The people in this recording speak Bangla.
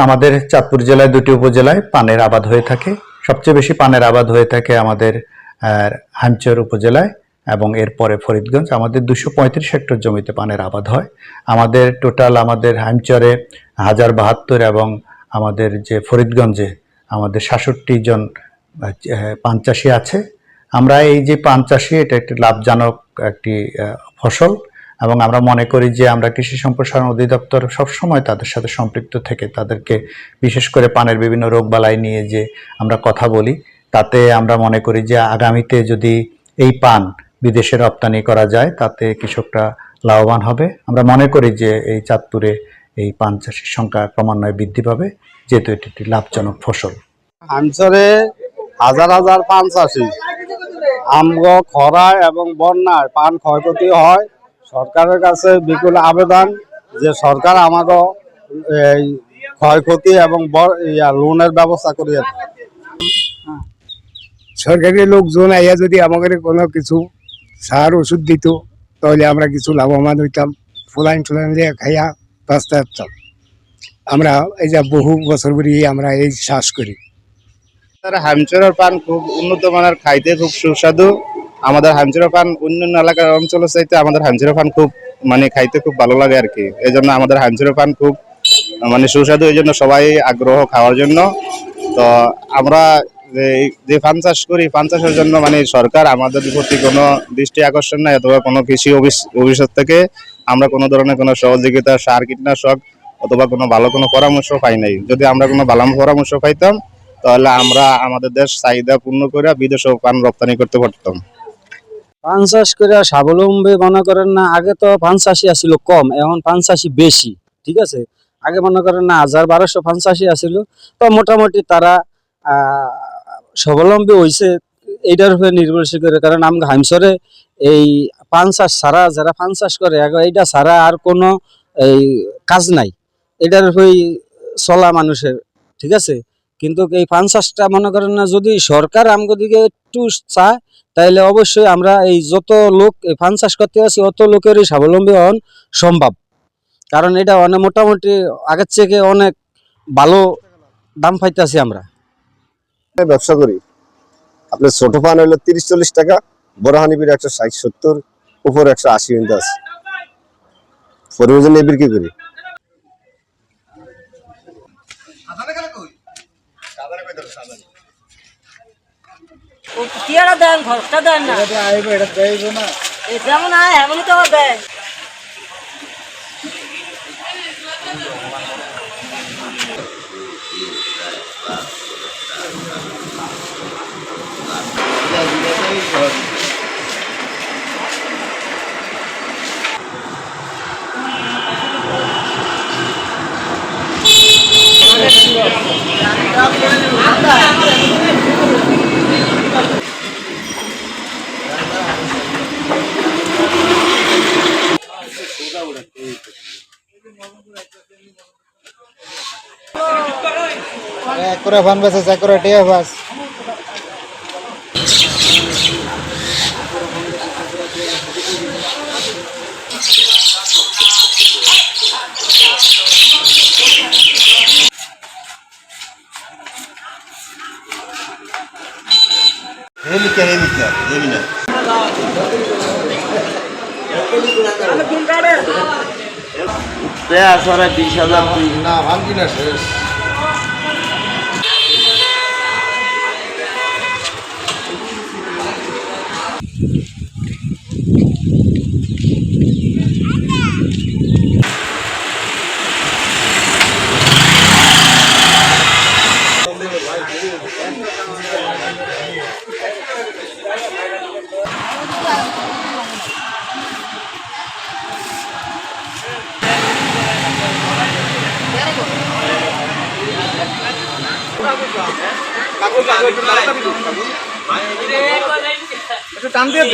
আমাদের চাঁদপুর জেলায় দুটি উপজেলায় পানের আবাদ হয়ে থাকে। সবচেয়ে বেশি পানের আবাদ হয়ে থাকে আমাদের আহ, হামচর উপজেলায় এবং এরপরে ফরিদগঞ্জ। আমাদের দুশো পঁয়ত্রিশ হেক্টর জমিতে পানের আবাদ হয়। আমাদের টোটাল আমাদের হামচরে হাজার বাহাত্তর এবং আমাদের যে ফরিদগঞ্জে আমাদের সাতষট্টি জন পান চাষি আছে। আমরা এই যে পান চাষি এটা একটি লাভজনক একটি ফসল। এবং আমরা মনে করি যে আমরা কৃষি সম্প্রসারণ অধিদপ্তর সবসময় তাদের সাথে সম্পৃক্ত থেকে তাদেরকে বিশেষ করে পানের বিভিন্ন রোগবালাই নিয়ে যে আমরা কথা বলি, তাতে আমরা মনে করি যে আগামীতে যদি এই পান বিদেশে রপ্তানি করা যায়, তাতে কৃষকরা লাভবান হবে। আমরা মনে করি যে এই চাঁদপুরে এই পান চাষির সংখ্যা ক্রমান্বয়ে বৃদ্ধি পাবে, যেহেতু এটি একটি লাভজনক ফসল। আনসারে হাজার হাজার পান চাষি। আমগ খরা এবং বন্যায় পান ক্ষয়ক্ষতি হয়। সরকারের কাছে বিপুল আবেদন যে সরকার আমাকে এই ক্ষয়ক্ষতি এবং লোনের ব্যবস্থা করিয়ে। সরকারি লোকজন আইয়া যদি আমাদের কোনো কিছু সার ওষুধ দিত তাহলে আমরা কিছু লাভবান হইতাম। ফুলাইন টুলাইন দিয়ে খাইয়া বাঁচতে পারতাম। আমরা এই যে বহু বছর ধরে আমরা এই চাষ করি। তারা হামচরের পান খুব উন্নত মানের খাইতে খুব সুস্বাদু। আমাদের হামচরের পান অন্যান্য এলাকার অঞ্চলের চাইতে আমাদের হামচরের পান খুব মানে খাইতে খুব ভালো লাগে আর কি। এই জন্য আমাদের হামচরের পান খুব মানে সুস্বাদু, এই জন্য সবাই আগ্রহ খাওয়ার জন্য। তো আমরা যে- পান চাষ করি পান চাষের জন্য মানে সরকার আমাদের প্রতি কোনো দৃষ্টি আকর্ষণ নাই অথবা কোনো কৃষি অফিস, অফিসের থেকে আমরা কোনো ধরনের কোনো সহযোগিতা, সার, কীটনাশক অথবা কোনো ভালো কোনো পরামর্শ পাই নাই। যদি আমরা কোনো ভালো পরামর্শ পাইতাম, তাহলে আমরা আমাদের দেশ চাহিদা পূর্ণ করে বিদেশেও পান রপ্তানি করতে পারতাম। পান চাষ করে স্বাবলম্বী মনে করেন না, আগে তো পান চাষি আসিল কম, এখন পান চাষি বেশি, ঠিক আছে? আগে মনে করেন না, হাজার বারোশো পান চাষি আসিল তো মোটামুটি তারা স্বাবলম্বী হয়েছে এইটার উপরে নির্ভরশীল করে, কারণ আমি হামসরে এই পান চাষ ছাড়া, যারা পান চাষ করে এইটা ছাড়া আর কোনো এই কাজ নাই। এটার উপরেই চলা মানুষের, ঠিক আছে? কিন্তু এই পান চাষটা মনে করেন না, যদি সরকার আমগো দিকে একটু চায় তাইলে অবশ্যই আমরা এই যত লোক এই পান চাষ করতে আছি অত লোকেরই স্বাবলম্বী হন সম্ভব। কারণ এটা অনেক মোটামুটি আগের থেকে অনেক ভালো দাম পাইতেছি আমরা। ব্যবসা করি। আপনার ছোট পান হলো তিরিশ চল্লিশ টাকা বড় হানিবির একশো ষাট সত্তর উপর একশো আশি পর্যন্ত আছে। পরিবেশন নিয়ে বিক্রি করি। টিয়ারা দেন খরচটা দেন না এ যেমন আয় এমনই তো দেয় করে ফান বেছে চেক করে টিয়া বাস আসলে বিশ হাজার না ভাঙ্গি না শেষ টান দিয়ে